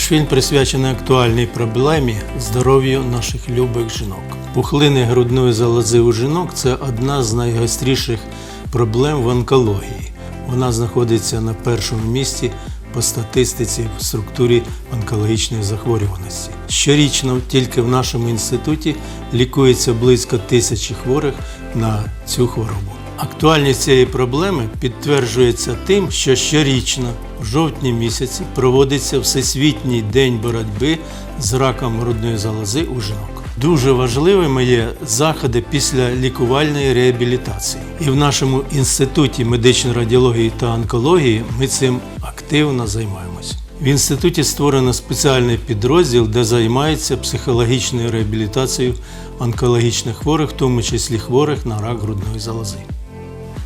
Наш фільм присвячений актуальній проблемі здоров'ю наших любих жінок. Пухлини грудної залози у жінок це одна з найгостріших проблем в онкології. Вона знаходиться на першому місці по статистиці в структурі онкологічної захворюваності. Щорічно тільки в нашому інституті лікується близько тисячі хворих на цю хворобу. Актуальність цієї проблеми підтверджується тим, що щорічно в жовтні місяці проводиться Всесвітній день боротьби з раком грудної залози у жінок. Дуже важливими є заходи після лікувальної реабілітації. І в нашому інституті медичної радіології та онкології ми цим активно займаємося. В інституті створено спеціальний підрозділ, де займається психологічною реабілітацією онкологічних хворих, в тому числі хворих на рак грудної залози.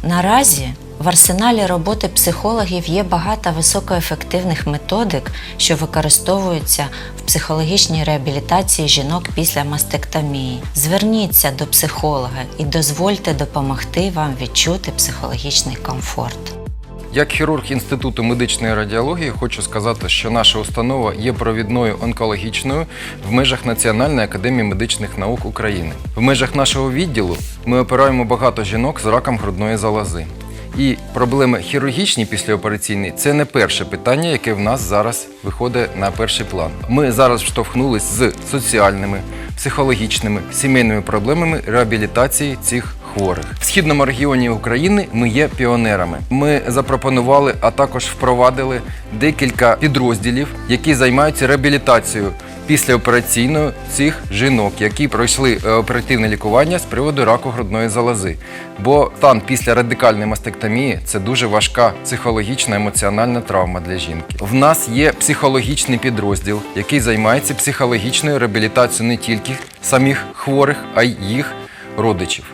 Наразі в арсеналі роботи психологів є багато високоефективних методик, що використовуються в психологічній реабілітації жінок після мастектомії. Зверніться до психолога і дозвольте допомогти вам відчути психологічний комфорт. Як хірург Інституту медичної радіології хочу сказати, що наша установа є провідною онкологічною в межах Національної академії медичних наук України. В межах нашого відділу ми опираємо багато жінок з раком грудної залози. І проблеми хірургічні післяопераційні це не перше питання, яке в нас зараз виходить на перший план. Ми зараз штовхнулись з соціальними, психологічними, сімейними проблемами реабілітації цих хворих. В східному регіоні України ми є піонерами. Ми запропонували, а також впровадили декілька підрозділів, які займаються реабілітацією післяопераційною цих жінок, які пройшли е, оперативне лікування з приводу раку грудної залози. Бо стан після радикальної мастектомії це дуже важка психологічна емоціональна травма для жінки. В нас є психологічний підрозділ, який займається психологічною реабілітацією не тільки самих хворих, а й їх родичів,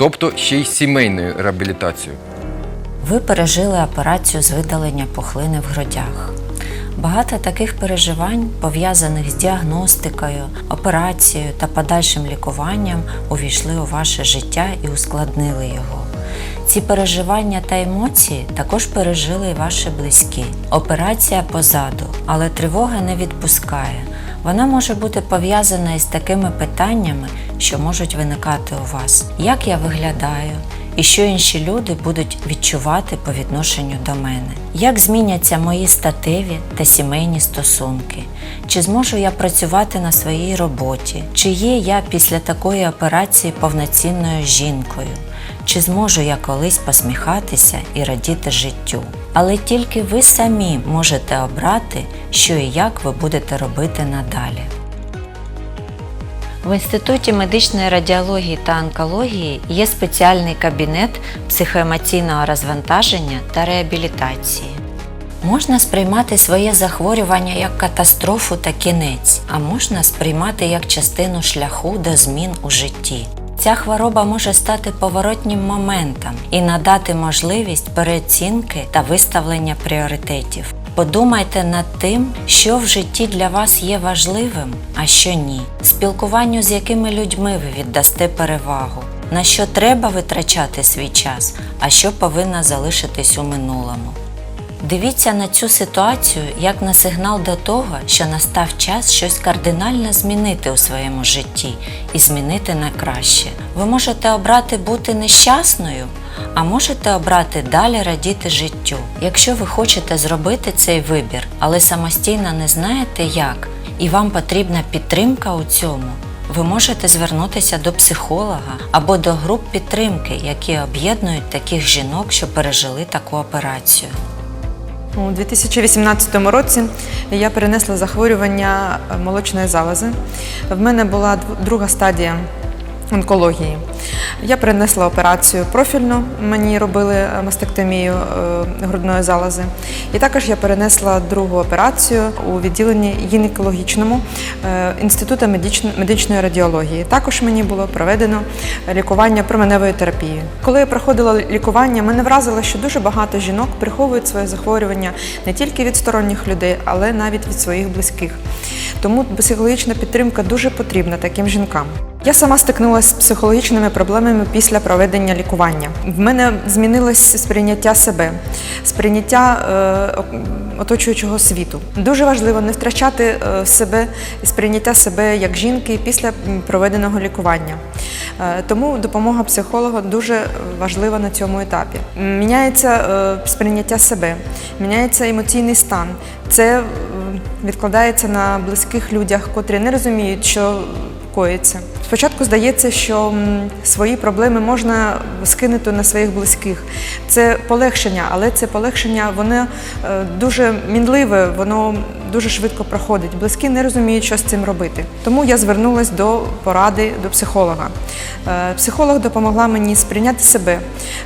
тобто ще й сімейною реабілітацією. Ви пережили операцію з видалення пухлини в грудях. Багато таких переживань, пов'язаних з діагностикою, операцією та подальшим лікуванням, увійшли у ваше життя і ускладнили його. Ці переживання та емоції також пережили і ваші близькі. Операція позаду, але тривога не відпускає. Вона може бути пов'язана із такими питаннями, що можуть виникати у вас: як я виглядаю, і що інші люди будуть відчувати по відношенню до мене, як зміняться мої статеві та сімейні стосунки, чи зможу я працювати на своїй роботі, чи є я після такої операції повноцінною жінкою, чи зможу я колись посміхатися і радіти життю. Але тільки ви самі можете обрати, що і як ви будете робити надалі. В Інституті медичної радіології та онкології є спеціальний кабінет психоемоційного розвантаження та реабілітації. Можна сприймати своє захворювання як катастрофу та кінець, а можна сприймати як частину шляху до змін у житті. Ця хвороба може стати поворотнім моментом і надати можливість переоцінки та виставлення пріоритетів. Подумайте над тим, що в житті для вас є важливим, а що ні. Спілкуванню з якими людьми ви віддасте перевагу, на що треба витрачати свій час, а що повинно залишитись у минулому. Дивіться на цю ситуацію як на сигнал до того, що настав час щось кардинально змінити у своєму житті і змінити на краще. Ви можете обрати бути нещасною, а можете обрати далі радіти життю. Якщо ви хочете зробити цей вибір, але самостійно не знаєте як, і вам потрібна підтримка у цьому. Ви можете звернутися до психолога або до груп підтримки, які об'єднують таких жінок, що пережили таку операцію. У 2018 році я перенесла захворювання молочної залози. В мене була друга стадія онкології. Я перенесла операцію профільну, мені робили е, мастектомію е, грудної залози. І також я перенесла другу операцію у відділенні гінекологічному е, Інституту медичної радіології. Також мені було проведено лікування променевою терапією. Коли я проходила лікування, мене вразило, що дуже багато жінок приховують своє захворювання не тільки від сторонніх людей, але навіть від своїх близьких. Тому психологічна підтримка дуже потрібна таким жінкам. Я сама стикнулася з психологічними проблемами після проведення лікування. В мене змінилось сприйняття себе, сприйняття е, оточуючого світу. Дуже важливо не втрачати е, себе і сприйняття себе як жінки після проведеного лікування. Е, тому допомога психолога дуже важлива на цьому етапі. Міняється е, сприйняття себе, міняється емоційний стан. Це відкладається на близьких людях, котрі не розуміють, що коїться. Спочатку здається, що свої проблеми можна скинути на своїх близьких. Це полегшення, але це полегшення воно е, дуже мінливе, воно дуже швидко проходить. Близькі не розуміють, що з цим робити. Тому я звернулася до поради до психолога. Е, Психолог допомогла мені сприйняти себе,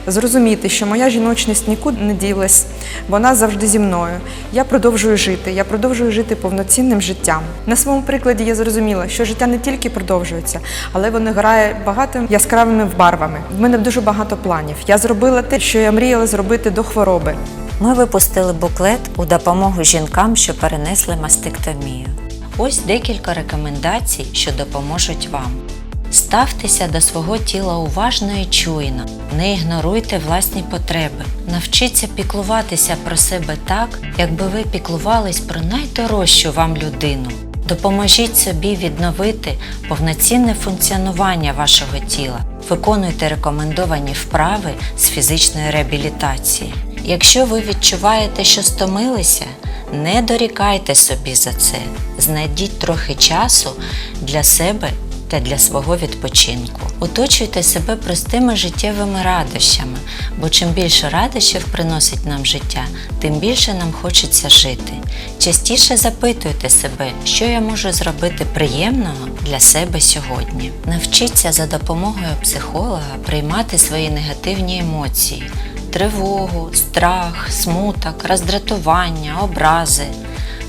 зрозуміти, що моя жіночність нікуди не ділась, вона завжди зі мною. Я продовжую жити, я продовжую жити повноцінним життям. На своєму прикладі я зрозуміла, що життя не тільки продовжується, але воно грає багато яскравими барвами. В мене дуже багато планів. Я зробила те, що я мріяла зробити до хвороби. Ми випустили буклет у допомогу жінкам, що перенесли мастектомію. Ось декілька рекомендацій, що допоможуть вам. Ставтеся до свого тіла уважно і чуйно, не ігноруйте власні потреби. Навчіться піклуватися про себе так, якби ви піклувались про найдорожчу вам людину. Допоможіть собі відновити повноцінне функціонування вашого тіла. Виконуйте рекомендовані вправи з фізичної реабілітації. Якщо ви відчуваєте, що стомилися, не дорікайте собі за це. Знайдіть трохи часу для себе та для свого відпочинку. Оточуйте себе простими життєвими радощами, бо чим більше радощів приносить нам життя, тим більше нам хочеться жити. Частіше запитуйте себе, що я можу зробити приємного для себе сьогодні. Навчіться за допомогою психолога приймати свої негативні емоції. Тривогу, страх, смуток, роздратування, образи,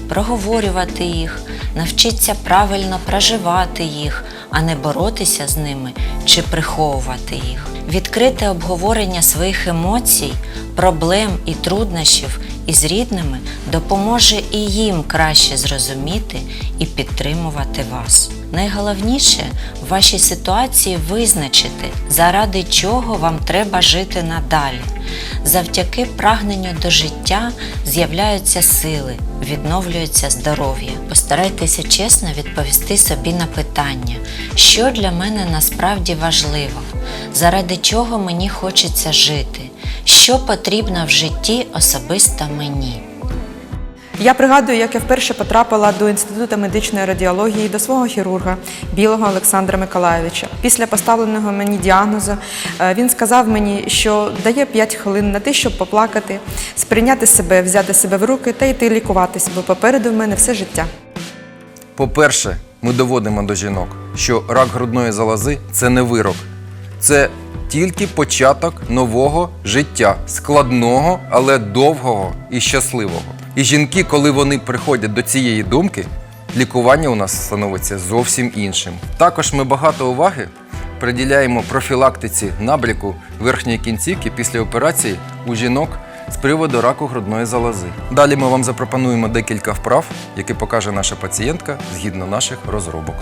проговорювати їх, навчитися правильно проживати їх, а не боротися з ними чи приховувати їх. Відкрите обговорення своїх емоцій, проблем і труднощів із рідними допоможе і їм краще зрозуміти і підтримувати вас. Найголовніше в вашій ситуації визначити, заради чого вам треба жити надалі. Завдяки прагненню до життя з'являються сили, відновлюється здоров'я. Постарайтеся чесно відповісти собі на питання, що для мене насправді важливо, заради чого мені хочеться жити, що потрібно в житті особисто мені. Я пригадую, як я вперше потрапила до інституту медичної радіології до свого хірурга білого Олександра Миколайовича. Після поставленого мені діагнозу е, він сказав мені, що дає 5 хвилин на те, щоб поплакати, сприйняти себе, взяти себе в руки та йти лікуватись, бо попереду в мене все життя. По-перше, ми доводимо до жінок, що рак грудної залози це не вирок, це тільки початок нового життя, складного, але довгого і щасливого. І жінки, коли вони приходять до цієї думки, лікування у нас становиться зовсім іншим. Також ми багато уваги приділяємо профілактиці набряку верхньої кінцівки після операції у жінок з приводу раку грудної залози. Далі ми вам запропонуємо декілька вправ, які покаже наша пацієнтка згідно наших розробок.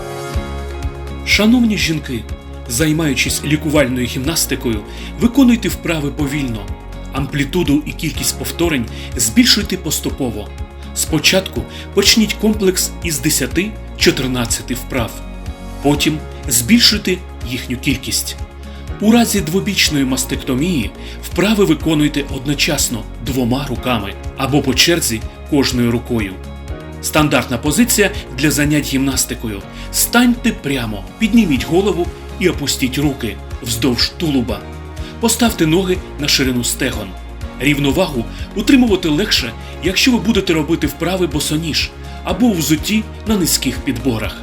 Шановні жінки, займаючись лікувальною гімнастикою, виконуйте вправи повільно. Амплітуду і кількість повторень збільшуйте поступово. Спочатку почніть комплекс із 10-14 вправ. Потім збільшуйте їхню кількість. У разі двобічної мастектомії вправи виконуйте одночасно двома руками або по черзі кожною рукою. Стандартна позиція для занять гімнастикою. Станьте прямо, підніміть голову і опустіть руки вздовж тулуба. Поставте ноги на ширину стегон. Рівновагу утримувати легше, якщо ви будете робити вправи босоніж або у взутті на низьких підборах.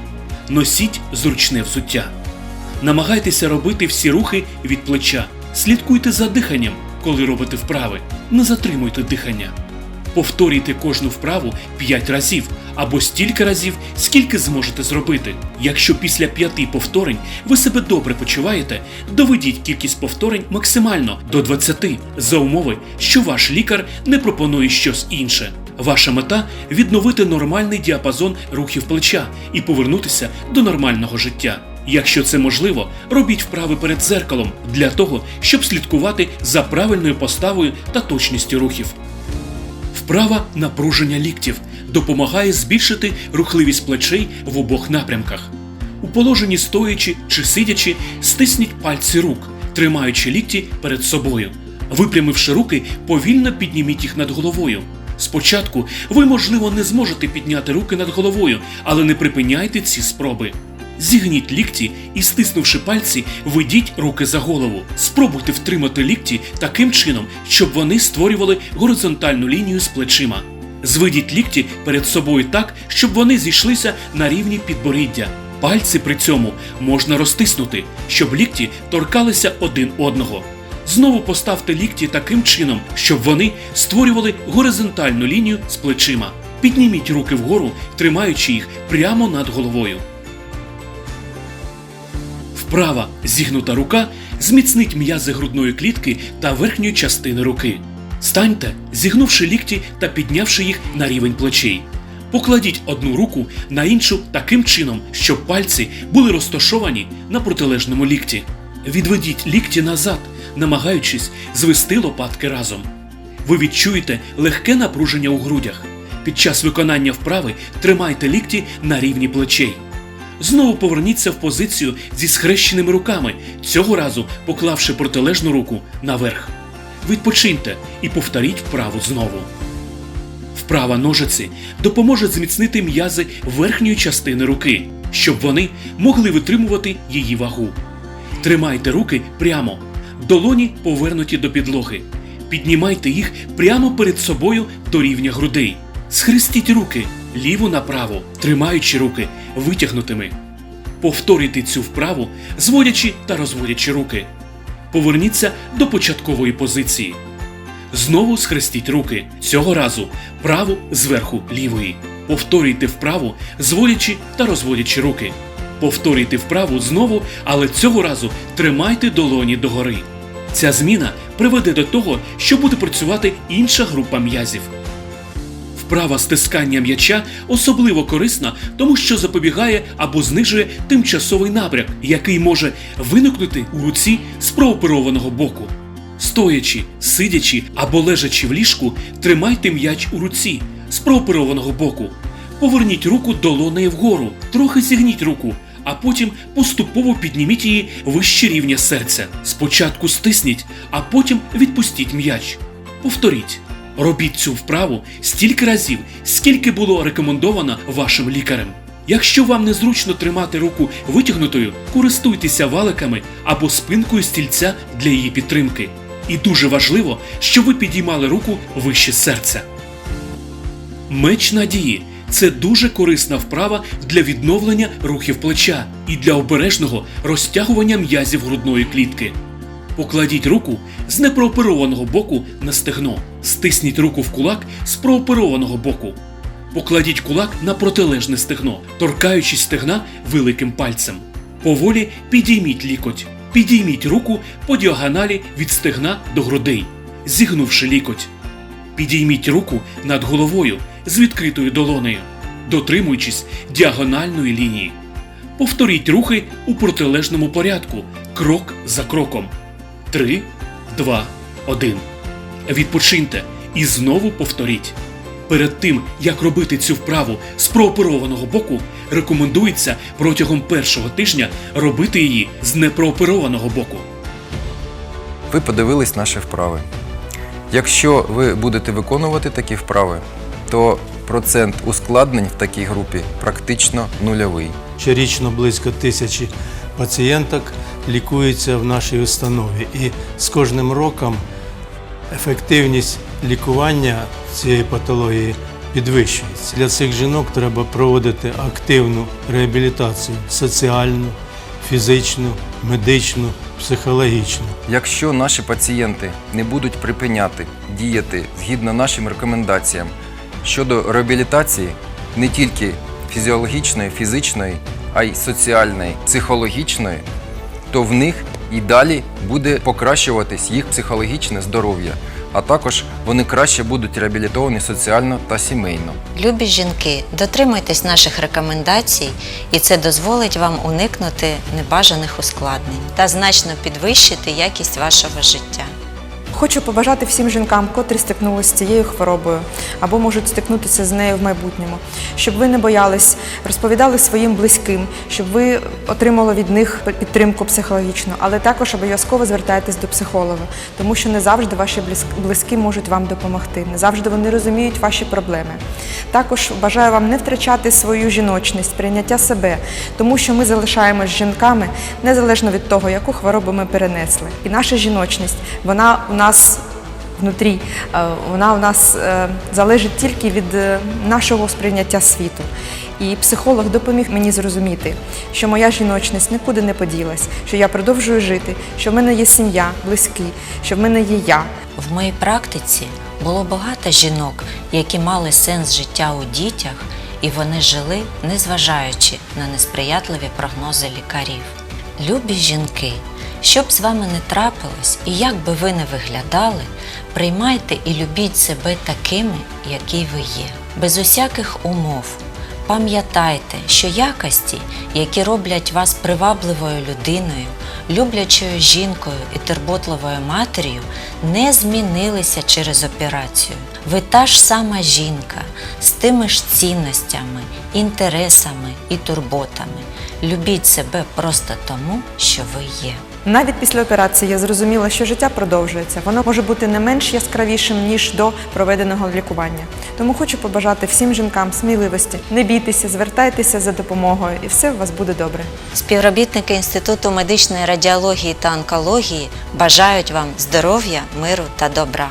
Носіть зручне взуття. Намагайтеся робити всі рухи від плеча. Слідкуйте за диханням, коли робите вправи. Не затримуйте дихання. Повторюйте кожну вправу 5 разів або стільки разів, скільки зможете зробити. Якщо після п'яти повторень ви себе добре почуваєте, доведіть кількість повторень максимально до 20, за умови, що ваш лікар не пропонує щось інше. Ваша мета відновити нормальний діапазон рухів плеча і повернутися до нормального життя. Якщо це можливо, робіть вправи перед зеркалом для того, щоб слідкувати за правильною поставою та точністю рухів. Вправа напруження ліктів допомагає збільшити рухливість плечей в обох напрямках. У положенні стоячи чи сидячи, стисніть пальці рук, тримаючи лікті перед собою. Випрямивши руки, повільно підніміть їх над головою. Спочатку ви, можливо, не зможете підняти руки над головою, але не припиняйте ці спроби. Зігніть лікті і, стиснувши пальці, ведіть руки за голову. Спробуйте втримати лікті таким чином, щоб вони створювали горизонтальну лінію з плечима. Зведіть лікті перед собою так, щоб вони зійшлися на рівні підборіддя. Пальці при цьому можна розтиснути, щоб лікті торкалися один одного. Знову поставте лікті таким чином, щоб вони створювали горизонтальну лінію з плечима. Підніміть руки вгору, тримаючи їх прямо над головою. Вправа зігнута рука зміцнить м'язи грудної клітки та верхньої частини руки. Станьте, зігнувши лікті та піднявши їх на рівень плечей. Покладіть одну руку на іншу таким чином, щоб пальці були розташовані на протилежному лікті. Відведіть лікті назад, намагаючись звести лопатки разом. Ви відчуєте легке напруження у грудях. Під час виконання вправи тримайте лікті на рівні плечей. Знову поверніться в позицію зі схрещеними руками, цього разу поклавши протилежну руку наверх. Відпочиньте і повторіть вправу знову. Вправа ножиці допоможе зміцнити м'язи верхньої частини руки, щоб вони могли витримувати її вагу. Тримайте руки прямо, долоні повернуті до підлоги. Піднімайте їх прямо перед собою до рівня грудей. Схрестіть руки ліву направо, тримаючи руки витягнутими. Повторюйте цю вправу, зводячи та розводячи руки. Поверніться до початкової позиції. Знову схрестіть руки, цього разу праву зверху лівої. Повторюйте вправу, зводячи та розводячи руки. Повторюйте вправу знову, але цього разу тримайте долоні догори. Ця зміна приведе до того, що буде працювати інша група м'язів. Вправа стискання м'яча особливо корисна, тому що запобігає або знижує тимчасовий набряк, який може виникнути у руці з прооперованого боку. Стоячи, сидячи або лежачи в ліжку, тримайте м'яч у руці з прооперованого боку. Поверніть руку долонею вгору, трохи зігніть руку, а потім поступово підніміть її вище рівня серця. Спочатку стисніть, а потім відпустіть м'яч. Повторіть. Робіть цю вправу стільки разів, скільки було рекомендовано вашим лікарем. Якщо вам незручно тримати руку витягнутою, користуйтеся валиками або спинкою стільця для її підтримки. І дуже важливо, щоб ви підіймали руку вище серця. Меч надії це дуже корисна вправа для відновлення рухів плеча і для обережного розтягування м'язів грудної клітки. Покладіть руку з непрооперованого боку на стегно. Стисніть руку в кулак з прооперованого боку. Покладіть кулак на протилежне стегно, торкаючись стегна великим пальцем. Поволі підійміть лікоть. Підійміть руку по діагоналі від стегна до грудей, зігнувши лікоть. Підійміть руку над головою з відкритою долонею, дотримуючись діагональної лінії. Повторіть рухи у протилежному порядку, крок за кроком. 3, 2, 1. Відпочиньте і знову повторіть. Перед тим, як робити цю вправу з прооперованого боку, рекомендується протягом першого тижня робити її з непрооперованого боку. Ви подивились наші вправи. Якщо ви будете виконувати такі вправи, то процент ускладнень в такій групі практично нульовий. Щорічно близько тисячі пацієнток лікуються в нашій установі, і з кожним роком ефективність лікування цієї патології підвищується. Для цих жінок треба проводити активну реабілітацію соціальну, фізичну, медичну, психологічну. Якщо наші пацієнти не будуть припиняти діяти згідно нашим рекомендаціям щодо реабілітації не тільки фізіологічної, фізичної, а й соціальної, психологічної, то в них і далі буде покращуватись їх психологічне здоров'я, а також вони краще будуть реабілітовані соціально та сімейно. Любі жінки, дотримуйтесь наших рекомендацій, і це дозволить вам уникнути небажаних ускладнень та значно підвищити якість вашого життя. Хочу побажати всім жінкам, котрі стикнулися з цією хворобою або можуть стикнутися з нею в майбутньому, щоб ви не боялись, розповідали своїм близьким, щоб ви отримали від них підтримку психологічну, але також обов'язково звертайтесь до психолога, тому що не завжди ваші близькі можуть вам допомогти, не завжди вони розуміють ваші проблеми. Також бажаю вам не втрачати свою жіночність, прийняття себе, тому що ми залишаємось жінками незалежно від того, яку хворобу ми перенесли. І наша жіночність, вона у нас внутрі, е, вона у нас е, залежить тільки від е, нашого сприйняття світу. І психолог допоміг мені зрозуміти, що моя жіночність нікуди не поділась, що я продовжую жити, що в мене є сім'я, близькі, що в мене є я. В моїй практиці було багато жінок, які мали сенс життя у дітях, і вони жили, незважаючи на несприятливі прогнози лікарів. Любі жінки, що б з вами не трапилось і як би ви не виглядали, приймайте і любіть себе такими, які ви є, без усяких умов. Пам'ятайте, що якості, які роблять вас привабливою людиною, люблячою жінкою і турботливою матір'ю, не змінилися через операцію. Ви та ж сама жінка з тими ж цінностями, інтересами і турботами. Любіть себе просто тому, що ви є. Навіть після операції я зрозуміла, що життя продовжується. Воно може бути не менш яскравішим ніж до проведеного лікування. Тому хочу побажати всім жінкам сміливості, не бійтеся, звертайтеся за допомогою, і все у вас буде добре. Співробітники Інституту медичної радіології та онкології бажають вам здоров'я, миру та добра.